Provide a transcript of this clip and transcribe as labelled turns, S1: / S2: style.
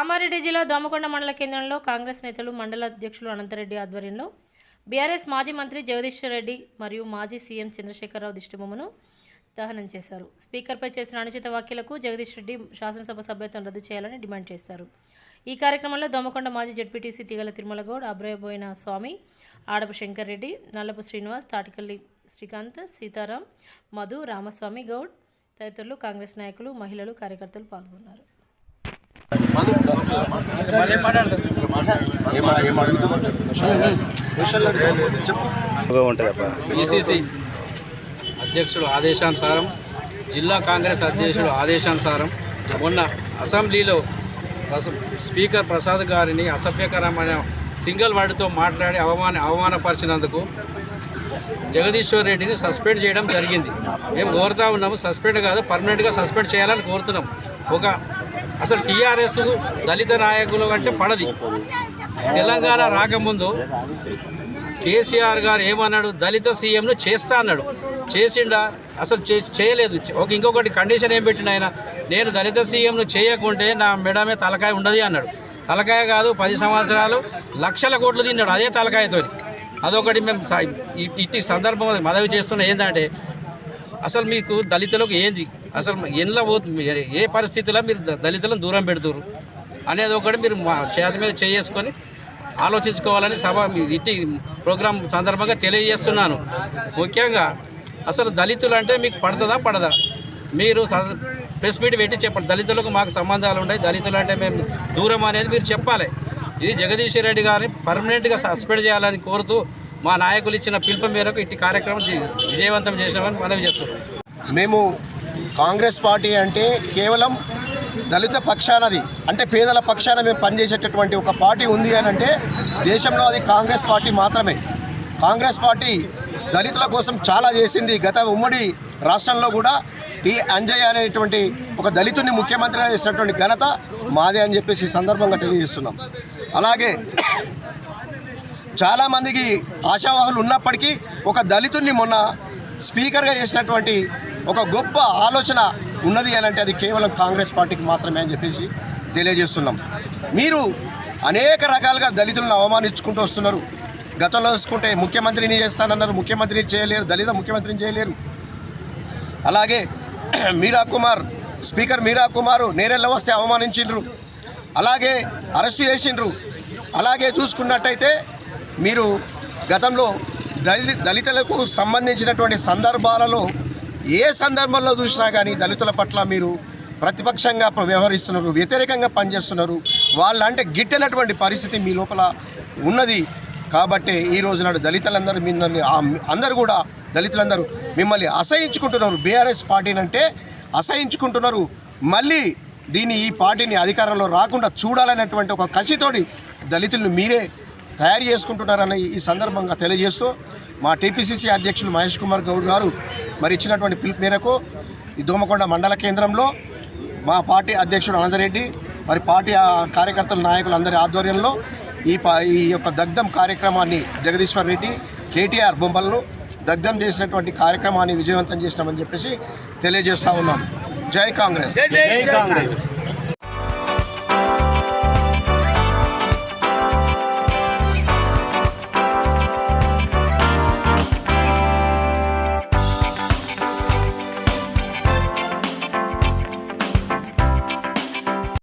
S1: కామారెడ్డి జిల్లా దోమకొండ మండల కేంద్రంలో కాంగ్రెస్ నేతలు మండల అధ్యక్షులు అనంతరెడ్డి ఆధ్వర్యంలో బీఆర్ఎస్ మాజీ మంత్రి జగదీశ్వర్ రెడ్డి మరియు మాజీ సీఎం చంద్రశేఖరరావు దిష్టిబొమ్మను దహనం చేశారు. స్పీకర్పై చేసిన అనుచిత వ్యాఖ్యలకు జగదీష్ రెడ్డి శాసనసభ సభ్యత్వం రద్దు చేయాలని డిమాండ్ చేశారు. ఈ కార్యక్రమంలో దోమకొండ మాజీ జడ్పీటీసీ తిగల తిరుమల గౌడ్ అబ్రయబోయిన స్వామి ఆడపు శంకర్ రెడ్డి నల్లపు శ్రీనివాస్ తాటికల్లి శ్రీకాంత్ సీతారాం మధు రామస్వామి గౌడ్ తదితరులు కాంగ్రెస్ నాయకులు మహిళలు కార్యకర్తలు పాల్గొన్నారు.
S2: పిసిసి అధ్యక్షుడు ఆదేశానుసారం జిల్లా కాంగ్రెస్ అధ్యక్షుడు ఆదేశానుసారం మొన్న అసెంబ్లీలో స్పీకర్ ప్రసాద్ గారిని అసభ్యకరమైన సింగిల్ వర్డ్తో మాట్లాడి అవమాన అవమానపరిచినందుకు జగదీశ్వర్ రెడ్డిని సస్పెండ్ చేయడం జరిగింది. మేము కోరుతా ఉన్నాము సస్పెండ్ కాదు పర్మనెంట్గా సస్పెండ్ చేయాలని కోరుతున్నాం. ఒక అసలు టీఆర్ఎస్ దళిత నాయకులు అంటే పడది. తెలంగాణ రాకముందు కేసీఆర్ గారు ఏమన్నాడు? దళిత సీఎంను చేస్తా అన్నాడు. చేసిండా? అసలు చే చేయలేదు. ఒక ఇంకొకటి కండిషన్ ఏం పెట్టిండు ఆయన? నేను దళిత సీఎంను చేయకుంటే నా మెడమే తలకాయ ఉండదు అన్నాడు. తలకాయ కాదు పది సంవత్సరాలు లక్షల కోట్లు తిన్నాడు అదే తలకాయతో అదొకటి మేము ఇట్టి సందర్భం మనవి చేస్తున్న ఏంటంటే అసలు మీకు దళితులకు ఏంది? అసలు ఎన్లో ఏ పరిస్థితిలో మీరు దళితులను దూరం పెడుతురు అనేది ఒకటి మీరు మా చేతి మీద చేసుకొని ఆలోచించుకోవాలని సభ మీ ఇట్టి ప్రోగ్రాం సందర్భంగా తెలియజేస్తున్నాను. ముఖ్యంగా అసలు దళితులు అంటే మీకు పడుతుందా? పడదా? మీరు స- ప్రెస్ మీట్ పెట్టి చెప్పండి. దళితులకు మాకు సంబంధాలు ఉన్నాయి. దళితులు అంటే మేము దూరం అనేది మీరు చెప్పాలి. ఇది జగదీష్ రెడ్డి గారిని పర్మనెంట్గా సస్పెండ్ చేయాలని కోరుతూ మా నాయకులు ఇచ్చిన పిలుపు మేరకు ఇట్టి కార్యక్రమం విజయవంతం చేసామని మనవి చేస్తున్నాం.
S3: మేము కాంగ్రెస్ పార్టీ అంటే కేవలం దళిత పక్షానది అంటే పేదల పక్షాన మేము పనిచేసేటటువంటి ఒక పార్టీ ఉంది అని అంటే దేశంలో అది కాంగ్రెస్ పార్టీ మాత్రమే. కాంగ్రెస్ పార్టీ దళితుల కోసం చాలా చేసింది. గత ఉమ్మడి రాష్ట్రంలో కూడా ఈ అంజయ్య అనేటువంటి ఒక దళితుని ముఖ్యమంత్రిగా చేసినటువంటి ఘనత మాదే అని చెప్పేసి ఈ సందర్భంగా తెలియజేస్తున్నాం. అలాగే చాలామందికి ఆశావాహులు ఉన్నప్పటికీ ఒక దళితుడిని మొన్న స్పీకర్గా చేసినటువంటి ఒక గొప్ప ఆలోచన ఉన్నది అని అంటే అది కేవలం కాంగ్రెస్ పార్టీకి మాత్రమే అని చెప్పేసి తెలియజేస్తున్నాం. మీరు అనేక రకాలుగా దళితులను అవమానించుకుంటూ వస్తున్నారు. గతంలో చూసుకుంటే ముఖ్యమంత్రిని చేస్తానన్నారు ముఖ్యమంత్రిని చేయలేరు దళిత ముఖ్యమంత్రిని చేయలేరు. అలాగే మీరా కుమార్ స్పీకర్ మీరా కుమారు నేరెళ్ళ వస్తే అవమానించిండ్రు. అలాగే అరెస్టు చేసిండ్రు. అలాగే చూసుకున్నట్టయితే మీరు గతంలో దళితులకు సంబంధించినటువంటి సందర్భాలలో ఏ సందర్భంలో చూసినా కానీ దళితుల పట్ల మీరు ప్రతిపక్షంగా వ్యవహరిస్తున్నారు వ్యతిరేకంగా పనిచేస్తున్నారు వాళ్ళంటే గిట్టనటువంటి పరిస్థితి మీ లోపల ఉన్నది. కాబట్టి ఈ రోజు నాడు దళితులందరూ మిమ్మల్ని అందరూ కూడా దళితులందరూ మిమ్మల్ని అసహించుకుంటున్నారు. బీఆర్ఎస్ పార్టీని అంటే అసహించుకుంటున్నారు. మళ్ళీ దీన్ని ఈ పార్టీని అధికారంలో రాకుండా చూడాలనేటువంటి ఒక కసితోటి దళితులను మీరే తయారు చేసుకుంటున్నారన్న ఈ సందర్భంగా తెలియజేస్తూ మా టీపీసీసీ అధ్యక్షులు మహేష్ కుమార్ గౌడ్ గారు మరి ఇచ్చినటువంటి పిలుపు మేరకు ఈ దోమకొండ మండల కేంద్రంలో మా పార్టీ అధ్యక్షుడు అనంతరెడ్డి మరి పార్టీ కార్యకర్తల నాయకులు అందరి ఆధ్వర్యంలో ఈ ఈ యొక్క దగ్ధం కార్యక్రమాన్ని జగదీశ్వర్ రెడ్డి కేటీఆర్ బొమ్మలను దగ్ధం చేసినటువంటి కార్యక్రమాన్ని విజయవంతం చేసినామని చెప్పేసి తెలియజేస్తూ ఉన్నాం. జై కాంగ్రెస్.